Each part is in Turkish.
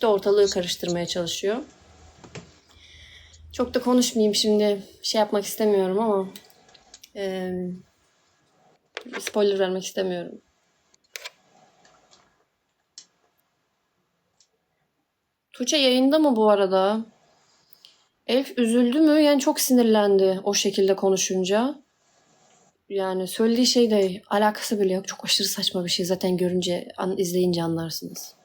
de ortalığı karıştırmaya çalışıyor. Çok da konuşmayayım şimdi. Şey yapmak istemiyorum ama eee, spoiler vermek istemiyorum. Tuğçe yayında mı bu arada? Elif üzüldü mü? Yani çok sinirlendi o şekilde konuşunca. Yani söylediği şey de alakası bile yok. Çok aşırı saçma bir şey. Zaten görünce, an, izleyince anlarsınız.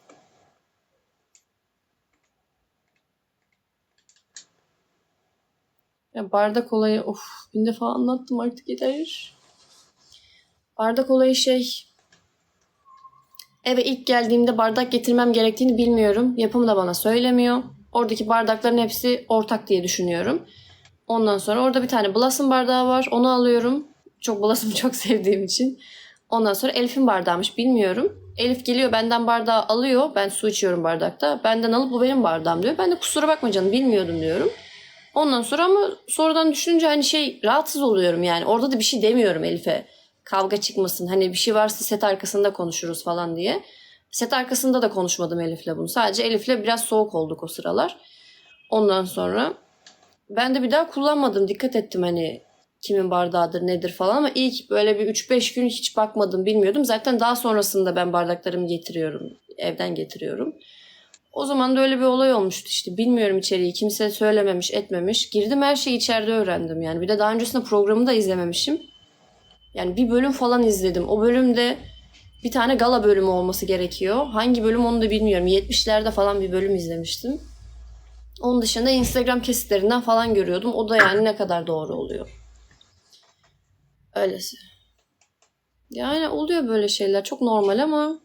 Ya bardak olayı of bin defa anlattım artık yeter. Bardak olayı şey eve ilk geldiğimde bardak getirmem gerektiğini bilmiyorum. Yapım da bana söylemiyor. Oradaki bardakların hepsi ortak diye düşünüyorum. Ondan sonra orada bir tane Blossom bardağı var. Onu alıyorum. Çok Blossom'u çok sevdiğim için. Ondan sonra Elif'in bardağıymış bilmiyorum. Elif geliyor benden bardağı alıyor. Ben su içiyorum bardakta. Benden alıp bu benim bardağım diyor. Ben de kusura bakma canım bilmiyordum diyorum. Ondan sonra ama sonradan düşününce hani şey rahatsız oluyorum yani. Orada da bir şey demiyorum Elif'e. Kavga çıkmasın. Hani bir şey varsa set arkasında konuşuruz falan diye. Set arkasında da konuşmadım Elif'le bunu. Sadece Elif'le biraz soğuk olduk o sıralar. Ondan sonra ben de bir daha kullanmadım. Dikkat ettim hani kimin bardağıdır nedir falan ama ilk böyle bir 3-5 gün hiç bakmadım bilmiyordum. Zaten daha sonrasında ben bardaklarımı getiriyorum. Evden getiriyorum. O zaman da öyle bir olay olmuştu işte. Bilmiyorum içeriği. Kimse söylememiş, etmemiş. Girdim her şeyi içeride öğrendim yani. Bir de daha öncesinde programı da izlememişim. Yani bir bölüm falan izledim. O bölümde bir tane gala bölümü olması gerekiyor. Hangi bölüm onu da bilmiyorum. 70'lerde falan bir bölüm izlemiştim. Onun dışında Instagram kesitlerinden falan görüyordum. O da yani ne kadar doğru oluyor. Öylesi. Yani oluyor böyle şeyler. Çok normal ama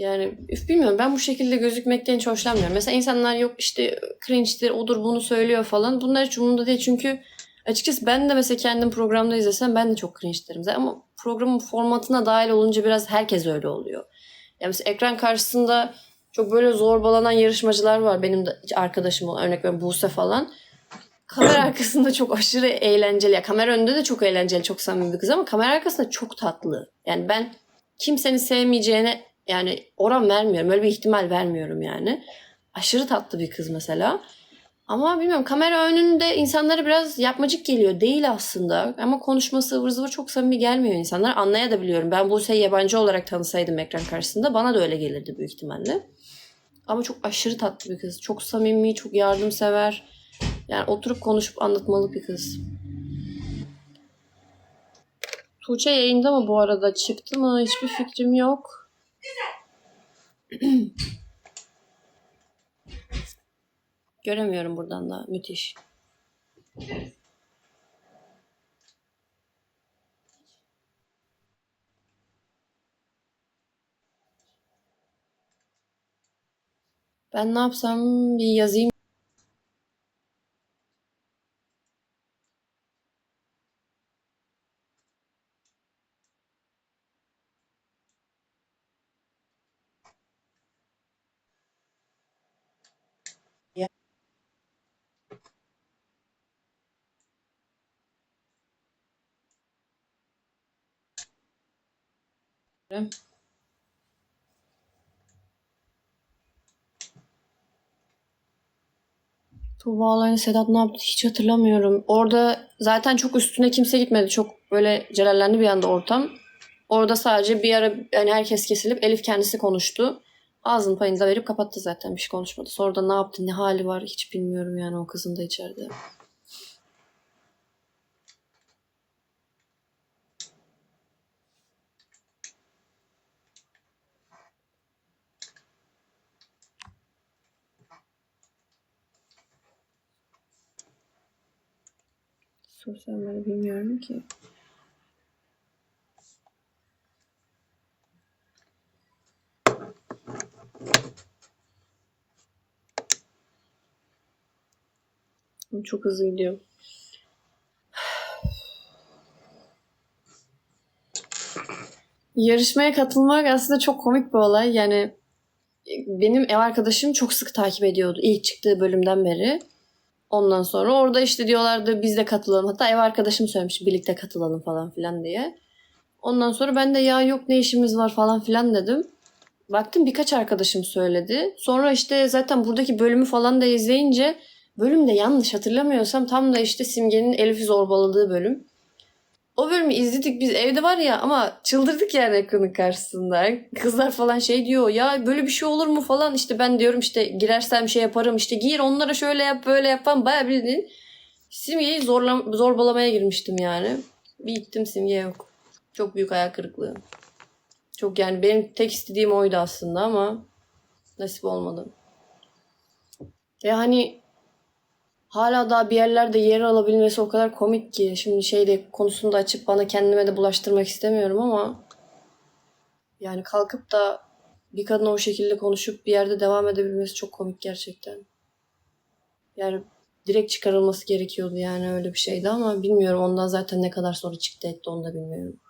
yani üf bilmiyorum ben bu şekilde gözükmekten hiç hoşlanmıyorum. Mesela insanlar yok işte cringe'dir odur bunu söylüyor falan. Bunlar hiç umurumda değil çünkü açıkçası ben de mesela kendim programda izlesem ben de çok cringe derim. Zaten Ama programın formatına dahil olunca biraz herkes öyle oluyor. Yani mesela ekran karşısında çok böyle zorbalanan yarışmacılar var. Benim de arkadaşım olan örnek veriyorum Buse falan. Kamera arkasında çok aşırı eğlenceli. Ya kamera önünde de çok eğlenceli, çok samimi bir kız ama kamera arkasında çok tatlı. Yani ben kimsenin sevmeyeceğine yani oran vermiyorum. Öyle bir ihtimal vermiyorum yani. Aşırı tatlı bir kız mesela. Ama bilmiyorum kamera önünde insanlara biraz yapmacık geliyor. Değil aslında. Ama konuşması ıvır zıvır çok samimi gelmiyor insanlar. Anlayabiliyorum. Ben Buse'yi yabancı olarak tanısaydım ekran karşısında bana da öyle gelirdi büyük ihtimalle. Ama çok aşırı tatlı bir kız. Çok samimi, çok yardımsever. Yani oturup konuşup anlatmalı bir kız. Tuğçe yayında mı bu arada? Çıktı mı? Hiçbir fikrim yok. Göremiyorum buradan da. Müthiş. Ben ne yapsam bir yazayım. Tuğba olayını Sedat ne yaptı hiç hatırlamıyorum. Orada zaten çok üstüne kimse gitmedi. Çok böyle celallendi bir anda ortam. Orada sadece bir ara yani herkes kesilip Elif kendisi konuştu. Ağzının payını da verip kapattı zaten bir şey konuşmadı. Sonra da ne yaptı ne hali var hiç bilmiyorum yani o kızın da içeride. Sosyal medya bilmiyorum ki. Çok hızlı gidiyor. Yarışmaya katılmak aslında çok komik bir olay. Yani benim ev arkadaşım çok sık takip ediyordu ilk çıktığı bölümden beri. Ondan sonra orada işte diyorlardı biz de katılalım. Hatta ev arkadaşım söylemiş birlikte katılalım falan filan diye. Ondan sonra ben de ya yok ne işimiz var falan filan dedim. baktım birkaç arkadaşım söyledi. Sonra işte zaten buradaki bölümü falan da izleyince bölümde yanlış hatırlamıyorsam tam da işte Simge'nin Elif'i zorbaladığı bölüm. O bölümü izledik biz evde var ya ama çıldırdık yani ekranın karşısında. Kızlar falan şey diyor ya böyle bir şey olur mu falan işte ben diyorum işte girersem şey yaparım işte gir onlara şöyle yap böyle yap falan bayağı bildiğin Simge'yi zorla, zorbalamaya girmiştim yani. Bir gittim Simge yok. Çok büyük hayal kırıklığı. Çok yani benim tek istediğim oydu aslında ama nasip olmadı. Ve hani hala daha bir yerlerde yer alabilmesi o kadar komik ki. Şimdi şeyde konusunu da açıp bana kendime de bulaştırmak istemiyorum ama yani kalkıp da bir kadına o şekilde konuşup bir yerde devam edebilmesi çok komik gerçekten. Yani direkt çıkarılması gerekiyordu yani öyle bir şeydi ama bilmiyorum ondan zaten ne kadar sonra çıktı etti onu da bilmiyorum.